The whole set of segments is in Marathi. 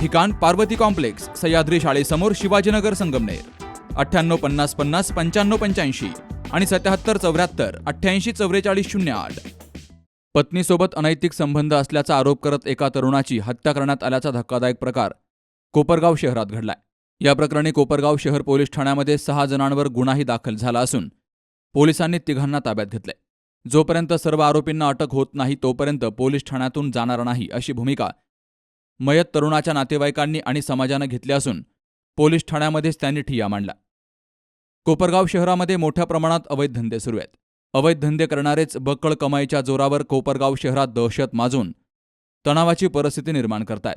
ठिकाण पार्वती कॉम्प्लेक्स सह्याद्री शाळेसमोर शिवाजीनगर संगमनेर. अठ्ठ्याण्णव पन्नास पन्नास पंच्याण्णव पंच्याऐंशी आणि सत्याहत्तर चौऱ्याहत्तर अठ्ठ्याऐंशी चौवेचाळीस शून्य आठ. पत्नीसोबत अनैतिक संबंध असल्याचा आरोप करत एका तरुणाची हत्या करण्यात आल्याचा धक्कादायक प्रकार कोपरगाव शहरात घडलाय. या प्रकरणी कोपरगाव शहर पोलीस ठाण्यामध्ये सहा जणांवर गुन्हाही दाखल झाला असून पोलिसांनी तिघांना ताब्यात घेतले जोपर्यंत सर्व आरोपींना अटक होत नाही तोपर्यंत पोलीस ठाण्यातून जाणार नाही अशी भूमिका मयत तरुणाच्या नातेवाईकांनी आणि समाजानं घेतली असून पोलीस ठाण्यामध्येच त्यांनी ठिय्या मांडला. कोपरगाव शहरामध्ये मोठ्या प्रमाणात अवैध धंदे सुरू आहेत. अवैध धंदे करणारेच बक्कळ कमाईच्या जोरावर कोपरगाव शहरात दहशत माजून तणावाची परिस्थिती निर्माण करतायत.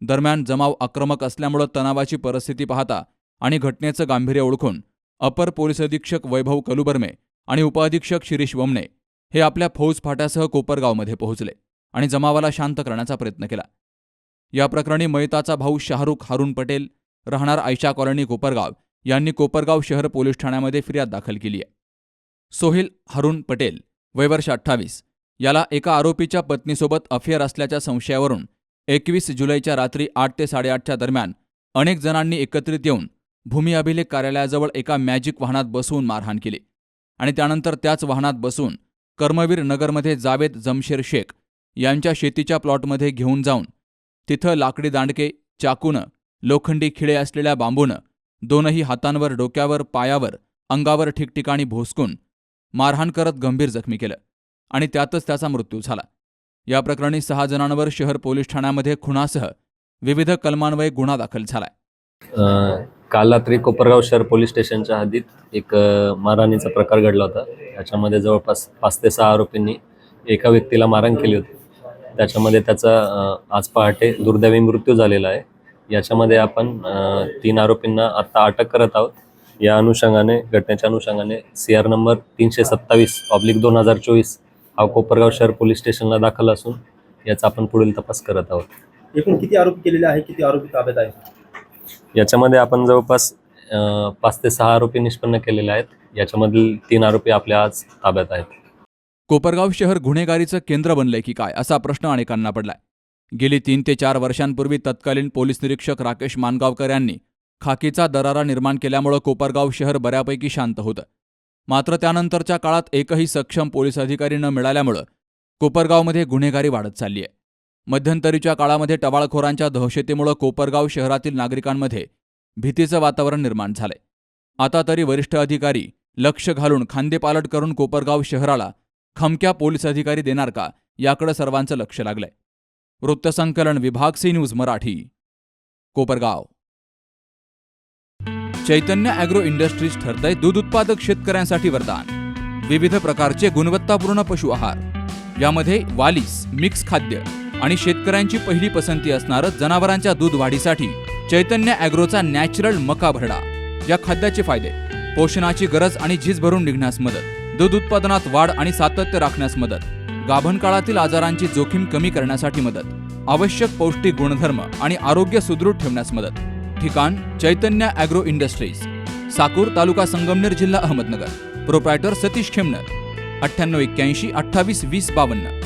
दरम्यान जमाव आक्रमक असल्यामुळं तणावाची परिस्थिती पाहता आणि घटनेचं गांभीर्य ओळखून अपर पोलीस अधीक्षक वैभव कलुबर्मे आणि उपअधीक्षक शिरीष वमने हे आपल्या फौज फाट्यासह कोपरगावमध्ये पोहोचले आणि जमावाला शांत करण्याचा प्रयत्न केला. या प्रकरणी मयताचा भाऊ शाहरुख हारून पटेल राहणार आयशा कॉलनी कोपरगाव यांनी कोपरगाव शहर पोलीस ठाण्यामध्ये फिर्याद दाखल केली आहे. सोहेल हारून पटेल वयवर्ष अठ्ठावीस याला एका आरोपीच्या पत्नीसोबत अफेअर असल्याच्या संशयावरून एकवीस जुलैच्या रात्री आठ ते साडेआठच्या दरम्यान अनेक जणांनी एकत्रित येऊन भूमी अभिलेख कार्यालयाजवळ एका मॅजिक वाहनात बसवून मारहाण केली आणि त्यानंतर त्याच वाहनात बसून कर्मवीर नगरमध्ये जावेद जमशेर शेख यांच्या शेतीच्या प्लॉटमध्ये घेऊन जाऊन तिथं लाकडी दांडके चाकूनं लोखंडी खिळे असलेल्या बांबूनं दोनही हातांवर डोक्यावर पायावर अंगावर ठिकठिकाणी भोसकून मारहाण करत गंभीर जखमी केलं आणि त्यातच त्याचा मृत्यू झाला. या प्रकरणी सहा जणांवर शहर पोलीस ठाण्यामध्ये खुनासह विविध कलमान्वये गुन्हा दाखल झालाय. काल रात्री कोपरगाव शहर पोलीस स्टेशनच्या हद्दीत एक मारहाणीचा प्रकार घडला होता. याच्यामध्ये जवळपास पाच ते सहा आरोपींनी एका व्यक्तीला मारहाण केली होती. त्याच्यामध्ये त्याचा आज पहाटे दुर्दैवी मृत्यू झालेला आहे. याच्यामध्ये आपण तीन आरोपींना आत्ता अटक करत आहोत. या अनुषंगाने घटनेच्या अनुषंगाने सी आर नंबर तीनशे सत्तावीस ऑब्लिक दोन हजार चोवीस हा कोपरगाव शहर पोलीस स्टेशनला दाखल असून याचा आपण पुढील तपास करत आहोत. एकूण किती आरोपी केलेले आहे किती आरोपी ताब्यात आहेत? याच्यामध्ये आपण जवळपास पाच ते सहा आरोपी निष्पन्न केलेले आहेत. याच्यामधील तीन आरोपी आपल्या आज ताब्यात आहेत. कोपरगाव शहर गुन्हेगारीचं केंद्र बनलंय की काय असा प्रश्न अनेकांना पडलाय. गेली तीन ते चार वर्षांपूर्वी तत्कालीन पोलीस निरीक्षक राकेश मानगावकर यांनी खाकीचा दरारा निर्माण केल्यामुळं कोपरगाव शहर बऱ्यापैकी शांत होतं. मात्र त्यानंतरच्या काळात एकही सक्षम पोलीस अधिकारी न मिळाल्यामुळं कोपरगावमध्ये गुन्हेगारी वाढत चालली आहे मध्यंतरीच्या काळामध्ये टवाळखोरांच्या दहशतीमुळं कोपरगाव शहरातील नागरिकांमध्ये भीतीचं वातावरण निर्माण झालंय. आता तरी वरिष्ठ अधिकारी लक्ष घालून खांदेपालट करून कोपरगाव शहराला खमक्या पोलीस अधिकारी देणार का? याकडे सर्वांचं लक्ष लागलंय. वृत्तसंकलन विभाग C news Marathi. Kopargaon. Chaitanya agro industries ठरतंय दूध उत्पादक शेतकऱ्यांसाठी वरदान. विविध प्रकारचे गुणवत्तापूर्ण पशु आहार. यामध्ये वालीस मिक्स खाद्य आणि शेतकऱ्यांची पहिली पसंती असणारं जनावरांच्या दूध वाढीसाठी चैतन्य अॅग्रोचा नॅचरल मका भरडा या खाद्याचे फायदे पोषणाची गरज आणि झीज भरून निघण्यास मदत. दूध उत्पादनात वाढ आणि सातत्य राखण्यास मदत गाभण काळातील आजारांची जोखीम कमी करण्यासाठी मदत आवश्यक पौष्टिक गुणधर्म आणि आरोग्य सुदृढ ठेवण्यास मदत. ठिकाण चैतन्य अॅग्रो इंडस्ट्रीज साकूर तालुका संगमनेर जिल्हा अहमदनगर. प्रोप्रायटर सतीश खेमनर. अठ्ठ्याण्णव एक्क्याऐंशी अठ्ठावीस वीस बावन्न.